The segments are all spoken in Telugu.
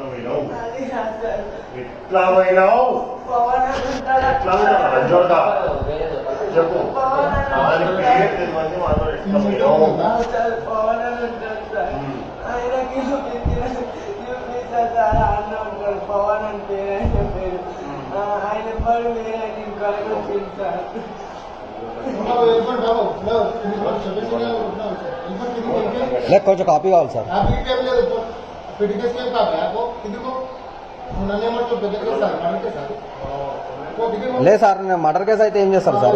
ఎట్లా పోయినావు అది కాదు సార్. ఎట్లా పోయినావు పవన్ అని ఉంటాడు. ఎట్లా పోయినావు రంజోడా చెప్పు పవన్ అని ఆయన ఉంటాడు. పేరు తెలియదు మాత్రం ఎట్లా పోయినావు సార్, పవన్ అని ఉమ్. ఆయనకి చూపించిన- చూపించారు సార్, లేదు సార్ నేను మర్డర్ కేసు అయితే ఏం చేస్తారు సార్?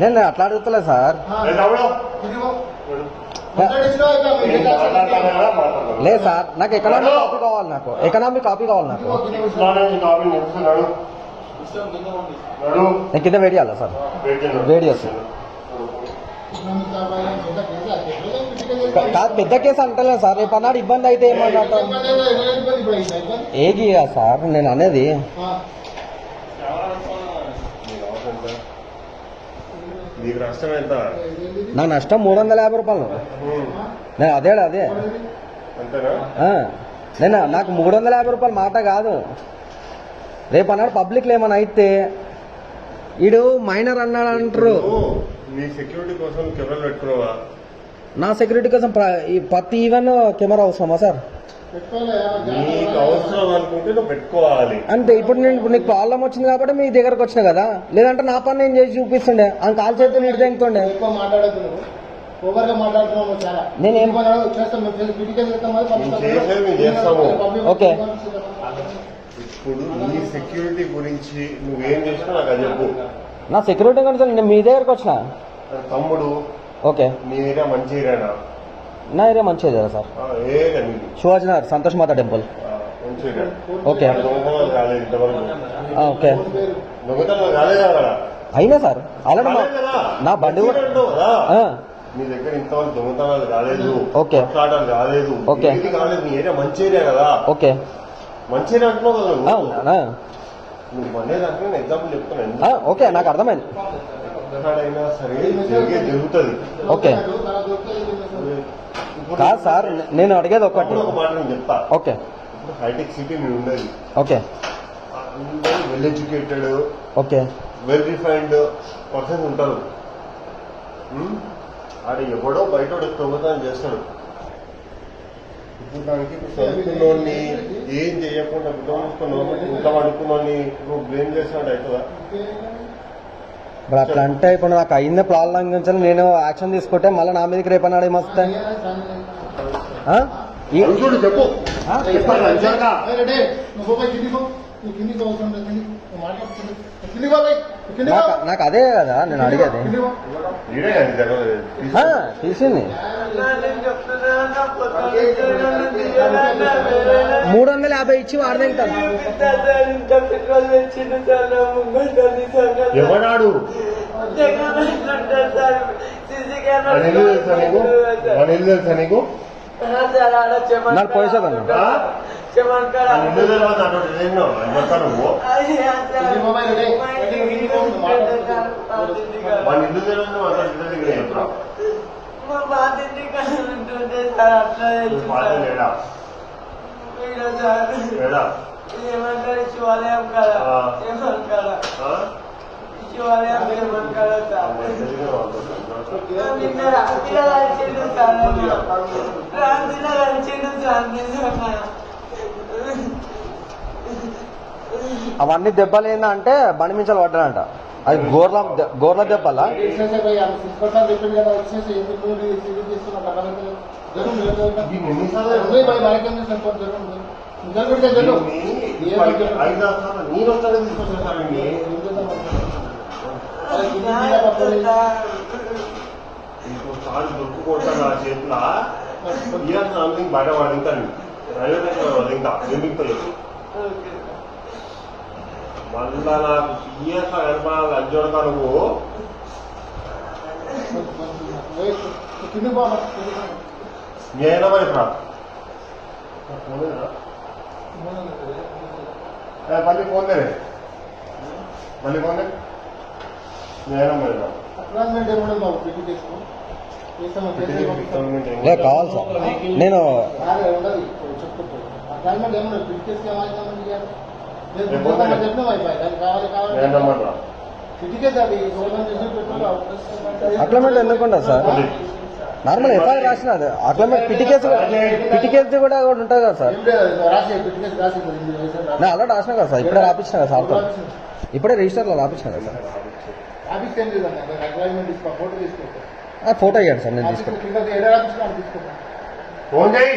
నేను నేను అట్లా అడుగుతలేదు సార్. మాట్లాడతాను. లేదు సార్ నాకు ఎకనామిక్ కాపీ కావాలి నాకు. ఎకనామిక్ కాపీ కావాలి నాకు. నేను కింద వేడి చేయాలా సార్. వేడి చేస్తాను. కాదు పెద్ద కేసు అంటలేదు సార్. రేపు అన్నాడు ఇబ్బంది అయితే ఏమన్నా ఏగి సార్? నేను అనేది. నీకు నష్టం ఎంత? నా నష్టం మూడు వందల యాభై రూపాయలు. నేను అదే. అదే నేను నాకు మూడు వందల యాభై రూపాయలు మాట కాదు. రేపు అన్నాడు పబ్లిక్లో ఏమైనా అయితే ఈడు మైనర్ అన్నాడు అంటారు సెక్యూరిటీ కోసం కెమెరాలు పెట్టుకున్నావా? నా సెక్యూరిటీ కోసం ప్రతి ఈవెన్ కెమెరా అవసరమా సార్? నీకు అవసరం అనుకుంటే నువ్వు పెట్టుకోవాలి. అంతే ఇప్పుడు నేను ఇప్పుడు నీకు ప్రాబ్లం వచ్చింది కాబట్టి మీ దగ్గరకు వచ్చిన కదా? లేదంటే నా పని నేను చేసి చూపిస్తుండే. ఆ కాల్ చేతి నీటి చాలా. నేనేం- చేస్తాం. చేస్తాం. ఓకే. ఇప్పుడు నీ సెక్యూరిటీ గురించి నువ్వేం చేసినా నాకు అది చెప్పు. నా సెక్యూరిటీ గురించి నేను మీ దగ్గరకు వచ్చిన? తమ్ముడు. ఓకే. నీ ఏరియా మంచి ఏరియానా? నా ఏరియా మంచిది కదా సార్. ఆ, ఏ ఏరియా నీది శివాజీ నగర్ సంతోష్ మాత టెంపుల్. మంచి ఓకే. ఓకే. అయినా సార్ మా కదా? నా బండి కూడా- మంచి నీ దగ్గర ఇంతవరకు దొంగతనాలు కాలేదు. ఓకే. కాలేదు. ఓకే. కాలేదు. ఏరియా మంచి ఏరియా కదా. ఓకే. మంచి ఏరియా అంటున్నావు కదా నువ్వు అనేది నేను ఎగ్జాంపుల్ ఓకే నాకు అర్థమైంది. సరే జరిగే జరుగుతుంది. ఓకే. కాదు సార్ నేను అడిగేది ఒకటి. ఒక మాట నేను చెప్తా. ఓకే. ఇప్పుడు హైటెక్ సిటీ నేను ఉండేది. Okay. Well educated okay. Well refined persons ఉంటారు? ఆడ ఎవడో బయట దొంగతనం చేస్తాడు. దానికి ఇప్పుడు చదువుకున్నోడిని ఏం చేయకుండా మూసుకున్నావు గుడ్డ పడుకున్నోడిని నువ్వు బ్లేమ్ చేసినట్టు అవుతుందా ఇప్పుడు అట్లా అంటే ఇప్పుడు నాకు అయిందే ప్రాబ్లం గురించి నేను యాక్షన్ తీసుకుంటే మళ్ళీ నా మీదకి రేపు అన్నాడు ఏమొస్తాయి చెప్పు నాకు అదే కదా నేను అడిగేది. తీసింది. మూడు వందల యాభై ఇచ్చి వాడదేంటాను తెలుసా నీకు? నీకు? ఆ? సార్, ఆడ చెమన్ నాకు పోయి సార్ అన్న. ఆ? చెమన్ కాడ. వాడి ఇల్లు తర్వాత అటువంటి ఎన్నో ఏమంటా నువ్వు అది ఆ సార్, కిందికి పో పోయి, రెడీ. మా ఇంటికి వీడియో ఉంటుంది సార్, మా ఇంటి కాడ. వాడి ఇల్లు తెలియదు మాట్లాడుతుంది చెప్తా మా బాధ ఇంటి కాడ ఉంటుంటే సార్, అట్లా తెలుసు పాట సార్. లేడా వీడియో సార్. లేడా ఏమంటారు శివాలయం కదా ఆ. ఏమంటారా ఆ? శివాలయం ఏమంటారా సార్ తెలియదు మాట్లాడుతుంది. నిన్న రాత్రి కలిసిండు సార్ రాత్రి కలిసిండు సార్ నిజంగా అవన్నీ దెబ్బలు ఏందంటే బండి మించాలు పడ్డాడంట అది గోర్ల గోర్ల దెబ్బలా. ఇంకోసారి దొరుకుకుంటా నా చేతుల ఇయర్ సంథింగ్ బయట పడింటాను రైల్వే స్టేషన్ వదిలింటా ఎందుకు మళ్ళా నాకు పో, మరి, కిందికి పో. నేను వైపురా మళ్ళీ ఫోన్ లేరే మళ్ళీ ఫోన్ నేను వైపురా కావాలి సార్. నేను ఏమన్నా పిటికేసి అక్లమెంట్ ఎందుకు ఉండదు సార్. నార్మల్ ఎఫ్ఐఆర్ రాసిన అది. అక్లమెంట్ పిటి కేసు పిటి కేసు కూడా ఒకటి ఉంటుంది కదా సార్. పిటికేసి. నేను ఆల్రెడీ రాసిన కదా సార్. ఇప్పుడే రాపించిన కదా సార్తో రాసి. ఇప్పుడే రిజిస్టర్లో రాపించిన కదా సార్. ఫోటో తీసుకో ఆ, ఫోటో ఇవ్వండి సార్ నేను తీసుకుంటాను ఫోన్ చేయి.